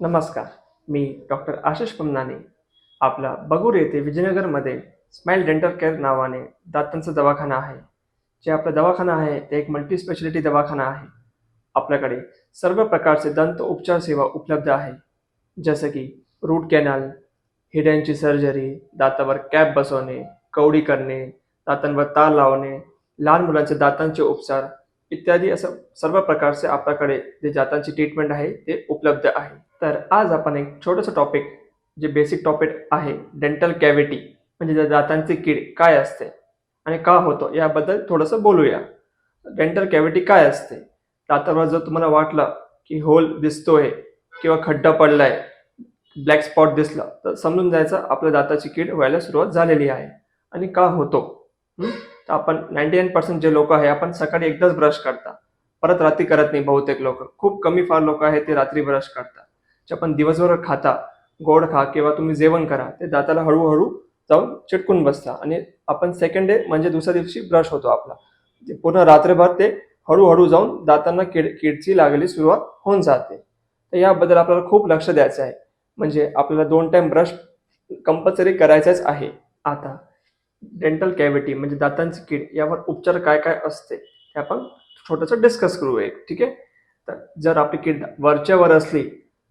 नमस्कार. मी डॉक्टर आशिष पमनाने आपला बगूर येथे विजयनगरमध्ये स्माईल डेंटल केअर नावाने दातांचा दवाखाना आहे. जे आपला दवाखाना आहे ते एक मल्टी स्पेशालिटी दवाखाना आहे. आपल्याकडे सर्व प्रकारचे दंत उपचार सेवा उपलब्ध आहे. जसं की रूट कॅनल हिड्यांची सर्जरी दातावर कॅप बसवणे कवडी करणे दातांवर तार लावणे लहान मुलांचे दातांचे उपचार इत्यादी असं सर्व प्रकारचे आपल्याकडे जे जातांची ट्रीटमेंट आहे ते उपलब्ध आहे. तर आज आपण एक छोटंसं टॉपिक जे बेसिक टॉपिक आहे डेंटल कॅव्हिटी म्हणजे दातांची कीड काय असते आणि का होतो याबद्दल थोडंसं बोलूया. डेंटल कॅव्हिटी काय असते? दातावर जर तुम्हाला वाटलं की होल दिसतोय किंवा खड्डा पडलाय ब्लॅक स्पॉट दिसला तर समजून जायचं आपल्या दाताची कीड व्हायला सुरुवात झालेली आहे. आणि का होतो? तर आपण नाईन्टी नाईन पर्सेंट जे लोक आहे आपण सकाळी एकदाच ब्रश करता परत रात्री करत नाही बहुतेक लोक. खूप कमी फार लोक आहेत ते रात्री ब्रश करतात जे आपण दिवसभर खाता गोड खा किंवा तुम्ही जेवण करा ते दाताला हळूहळू जाऊन चिटकून बसता. आणि आपण सेकंड डे म्हणजे दुसऱ्या दिवशी ब्रश होतो आपला. पूर्ण रात्रभर ते हळूहळू जाऊन दातांना किड किडची लागली सुरुवात होऊन जाते. तर याबद्दल आपल्याला खूप लक्ष द्यायचं आहे. म्हणजे आपल्याला दोन टाइम ब्रश कंपल्सरी करायचाच आहे. आता डेंटल कॅव्हिटी म्हणजे दातांची किड यावर उपचार काय काय असते हे आपण छोटंसं डिस्कस करू एक ठीक आहे? तर जर आपली किड वरच्या वर असली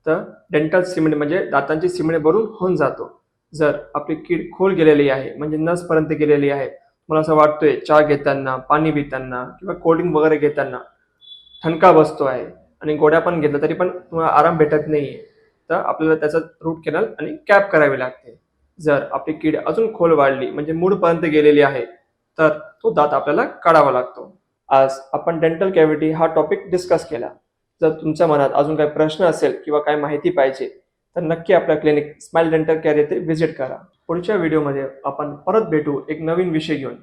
तर डेंटल सिमेंट म्हणजे दातांची सिमेंट भरून होऊन जातो. जर आपली कीड खोल गेलेली आहे म्हणजे नसपर्यंत गेलेली आहे मला असं वाटतोय चहा घेताना पाणी पिताना किंवा कोल्ड्रिंक वगैरे घेताना ठणका बसतो आहे आणि गोड्या पण घेतलं तरी पण तुम्हाला आराम भेटत नाही आहे तर आपल्याला त्याचं रूट कॅनल आणि कॅप करावी लागते. जर आपली कीड अजून खोल वाढली म्हणजे मूळपर्यंत गेलेली आहे तर तो दात आपल्याला काढावा लागतो. आज आपण डेंटल कॅव्हिटी हा टॉपिक डिस्कस केला. जर तुमच्या मनात अजून काही प्रश्न असेल किंवा काही माहिती पाहिजे तर नक्की आपल्या क्लिनिक स्माईल डेंटल केअर येथे व्हिजिट करा. पुढच्या व्हिडिओमध्ये आपण परत भेटू एक नवीन विषय घेऊन.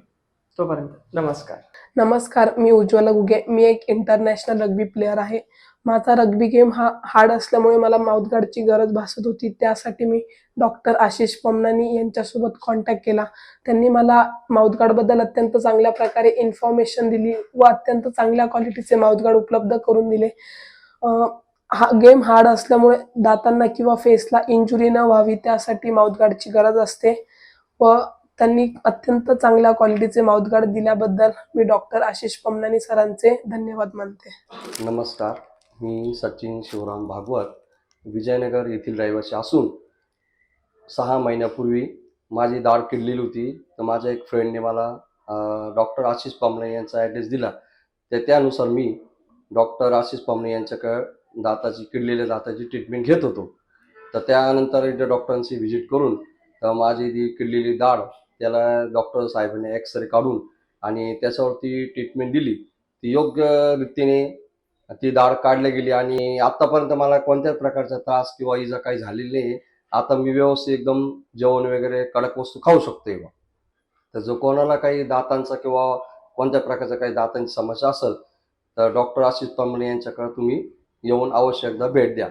तोपर्यंत नमस्कार. नमस्कार मी उज्ज्वला गुगे मी एक इंटरनॅशनल रग्बी प्लेअर आहे. माझा रग्बी गेम हा हार्ड असल्यामुळे मला माउथगार्डची गरज भासत होती. त्यासाठी मी डॉक्टर आशिष पमनानी यांच्यासोबत कॉन्टॅक्ट केला. त्यांनी मला माउथगार्डबद्दल अत्यंत चांगल्या प्रकारे इन्फॉर्मेशन दिली व अत्यंत चांगल्या क्वालिटीचे माउथगार्ड उपलब्ध करून दिले. हा गेम हार्ड असल्यामुळे दातांना किंवा फेसला इंजुरी न व्हावी त्यासाठी माउथगार्डची गरज असते. व त्यांनी अत्यंत चांगल्या क्वालिटीचे माउथगार्ड दिल्याबद्दल मी डॉक्टर आशिष पमनानी सरांचे धन्यवाद मानते. नमस्कार मी सचिन शिवराम भागवत विजयनगर येथील रहिवासी असून सहा महिन्यापूर्वी माझी दाढ किडलेली होती तर माझ्या एक फ्रेंडने मला डॉक्टर आशिष पामणे यांचा ॲड्रेस दिला. तर त्यानुसार मी डॉक्टर आशिष पामणे यांच्याकडे दाताची किडलेल्या दाताची ट्रीटमेंट घेत होतो. तर त्यानंतर एकदा डॉक्टरांची व्हिजिट करून तर माझी ती किडलेली दाढ त्याला डॉक्टर साहेबांनी एक्सरे काढून आणि त्याच्यावरती ट्रीटमेंट दिली. ती योग्य रीतीने ती दाढ काढली गेली आणि आतापर्यंत मला कोणत्याच प्रकारचा त्रास किंवा इजा काही झालेली नाही आता मी व्यवस्थित एकदम जेवण वगैरे कडक वस्तू खाऊ शकतो बा. तर जो कोणाला काही दातांचा किंवा कोणत्या प्रकारचा काही दातांची समस्या असेल तर डॉक्टर आशिष तंबले यांच्याकडे तुम्ही येऊन अवश्य एकदा भेट द्या.